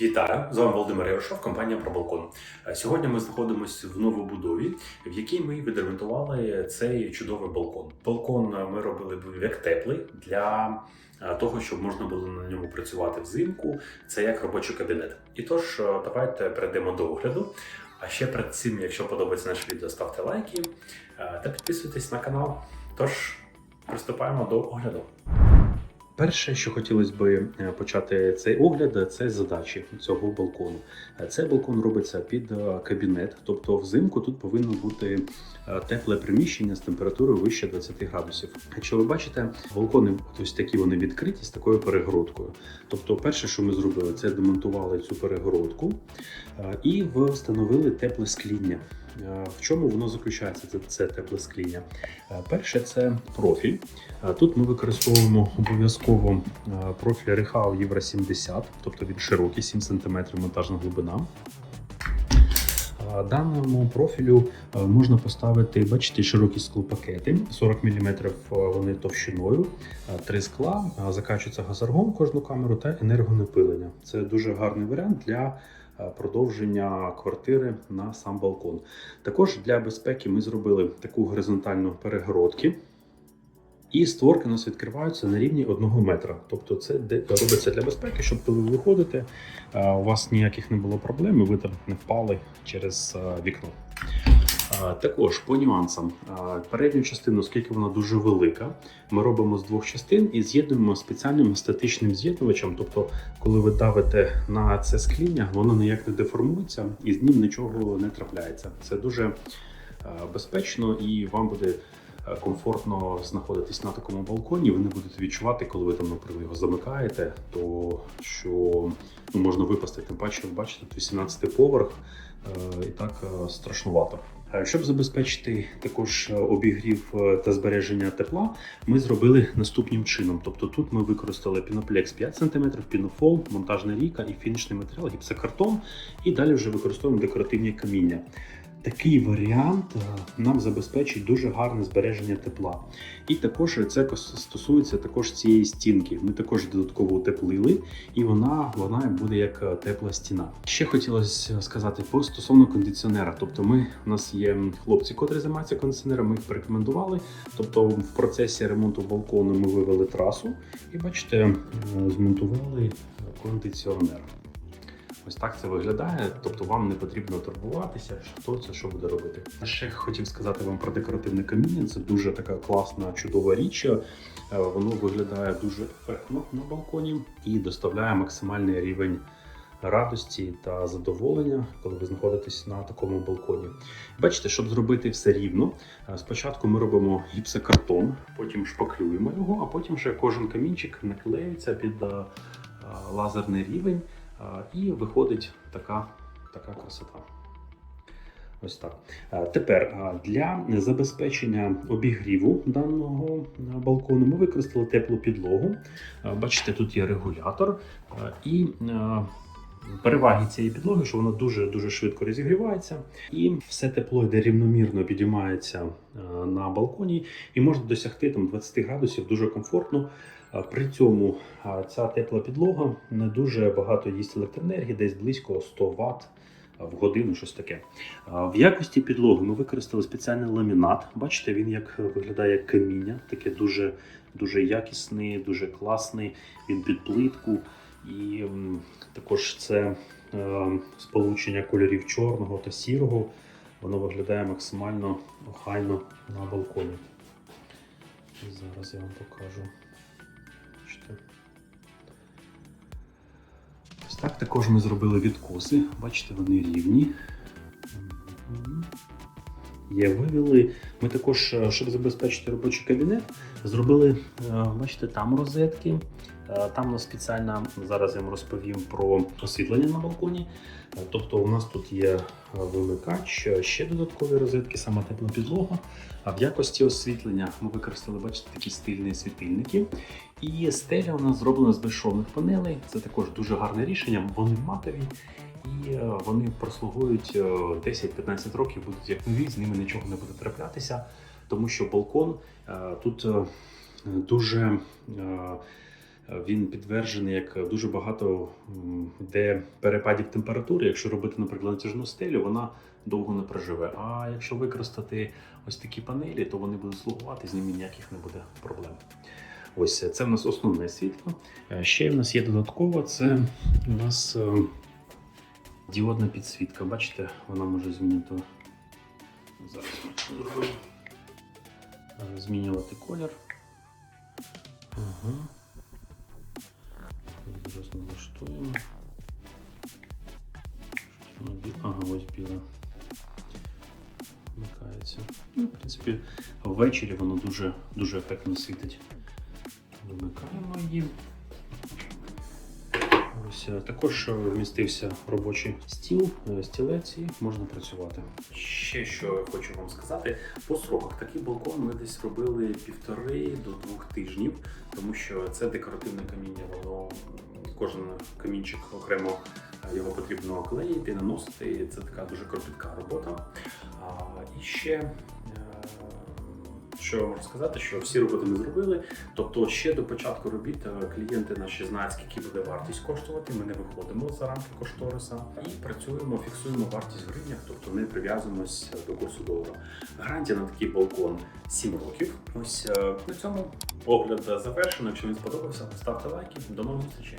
Вітаю! З вами Володимир Ярошов, компанія «Пробалкон». Е, Сьогодні ми знаходимося в новобудові, в якій ми відремонтували цей чудовий балкон. Балкон е, ми робили як теплий для е, того, щоб можна було на ньому працювати взимку. Це як робочий кабінет. І тож, давайте перейдемо до огляду. А ще перед цим, якщо подобається наше відео, ставте лайки та підписуйтесь на канал. Тож приступаємо до огляду. Перше, що хотілося би е, почати цей огляд, це задачі цього балкону. Е, Цей балкон робиться під е, кабінет, тобто взимку тут повинно бути тепле приміщення з температурою вище 20 градусів. Якщо ви бачите, балкони ось такі вони відкриті з такою перегородкою. Тобто, перше, що ми зробили, це демонтували цю перегородку і встановили тепле скління. Е, В чому воно заключається? Це, це тепле скління. Е, Перше це профіль. Е, Тут ми використовуємо обов'язково профіль Рехау Євро 70, тобто він широкий, 7 см монтажна глибина. Даному профілю можна поставити, бачите, широкі склопакети, 40 мм вони товщиною, три скла, закачується газаргон кожну камеру та енергонапилення. Це дуже гарний варіант для продовження квартири на сам балкон. Також для безпеки ми зробили таку горизонтальну перегородки. І створки у нас відкриваються на рівні 1 метра. Тобто це робиться для безпеки, щоб коли ви виходите, е, у вас ніяких не було проблем, і ви там не впали через е, вікно. Також по нюансам. Передню частину, оскільки вона дуже велика, ми робимо з двох частин і з'єднуємо спеціальним статичним з'єднувачем. Тобто, коли ви давите на це скління, воно ніяк не деформується і з ним нічого не трапляється. Це дуже е, безпечно і вам буде е, комфортно знаходитись на такому балконі. Ви не будете відчувати, коли ви там, наприклад, його замикаєте, то що ну, можна випасти. Тим паче, ви бачите, тут 18 поверх е, і так страшнувато. Е, Щоб забезпечити також е, обігрів е, та збереження тепла, ми зробили наступним чином. Тобто тут ми використали піноплекс 5 см, пінофол, монтажна ріка і фінішний матеріал, гіпсокартон, і далі вже використовуємо декоративні каміння. Такий варіант е, нам забезпечить дуже гарне збереження тепла. І також це стосується також цієї стінки. Ми також додатково утеплили, і вона, вона буде як е, тепла стіна. Ще хотілося сказати по стосовно кондиціонера. Тобто, ми у нас є хлопці, котрі займаються кондиціонером, ми їх порекомендували. Тобто, в процесі ремонту балкону ми вивели трасу і бачите, е, змонтували кондиціонер. Ось так це виглядає, тобто вам не потрібно турбуватися, хто це що буде робити. Ще хотів сказати вам про декоративне каміння. Це дуже така класна, чудова річ. Е, Воно виглядає дуже ефектно на балконі і доставляє максимальний рівень радості та задоволення, коли ви знаходитесь на такому балконі. Бачите, щоб зробити все рівно, е, спочатку ми робимо гіпсокартон, потім шпаклюємо його, а потім вже кожен камінчик наклеюється під е, лазерний рівень. І виходить така, така красота. Ось так. Тепер для забезпечення обігріву даного балкону ми використали теплу підлогу. Бачите, тут є регулятор. І переваги цієї підлоги, що вона дуже дуже швидко розігрівається, і все тепло йде рівномірно підіймається на балконі, і можна досягти там 20 градусів дуже комфортно. При цьому ця тепла підлога не дуже багато їсть електроенергії, десь близько 100 Вт в годину, щось таке. В якості підлоги ми використали спеціальний ламінат. Бачите, він як виглядає як каміння, таке дуже, дуже якісний, дуже класний. Він під плитку. І також це е, сполучення кольорів чорного та сірого. Воно виглядає максимально охайно на балконі. Зараз я вам покажу. Ось так також ми зробили відкоси. Бачите, вони рівні. Є вивели. Ми також, е, щоб забезпечити робочий кабінет, зробили, е, бачите, там розетки. Е, Там у нас спеціальна, зараз я вам розповім про освітлення на балконі. Е, Тобто у нас тут є е, вимикач, ще додаткові розетки, сама тепла підлога. А в якості освітлення ми використали, бачите, такі стильні світильники. І стеля у нас зроблена з безшовних панелей. Це також дуже гарне рішення. Вони матові і вони прослугують е, 10-15 років, будуть як нові, з ними нічого не буде траплятися, тому що балкон тут дуже. Він підтверджений як дуже багато де перепадів температури. Якщо робити, наприклад, натяжну стелю, вона довго не проживе. А якщо використати ось такі панелі, то вони будуть слугувати, з ними ніяких не буде проблем. Ось е, це в нас основне світло. Е, Ще в нас є додатково, це у нас е, діодна підсвітка. Бачите, вона може змінити. Зараз змінювати колір. Ага. Налаштуємо. Ага, ось біле. Вмикається. Ну, в принципі, ввечері воно дуже, дуже ефектно світить. Вимикаємо її. Ось е, також е, вмістився робочий стіл, е, стілець і можна працювати. Ще що хочу вам сказати, по сроках такий балкон ми десь робили півтори до двох тижнів, тому що це декоративне каміння, воно кожен камінчик окремо е, його потрібно клеїти, наносити. Це така дуже кропітка робота. І ще. е, Що можу сказати, що всі роботи ми зробили. Тобто, ще до початку робіт е, клієнти наші знають, скільки буде вартість коштувати. Ми не виходимо за рамки кошториса і працюємо, фіксуємо вартість в гривнях, тобто не прив'язуємось до курсу долара. Гарантія на такий балкон 7 років. Ось на цьому огляд завершено. Якщо він сподобався, ставте лайки. До нових зустрічей.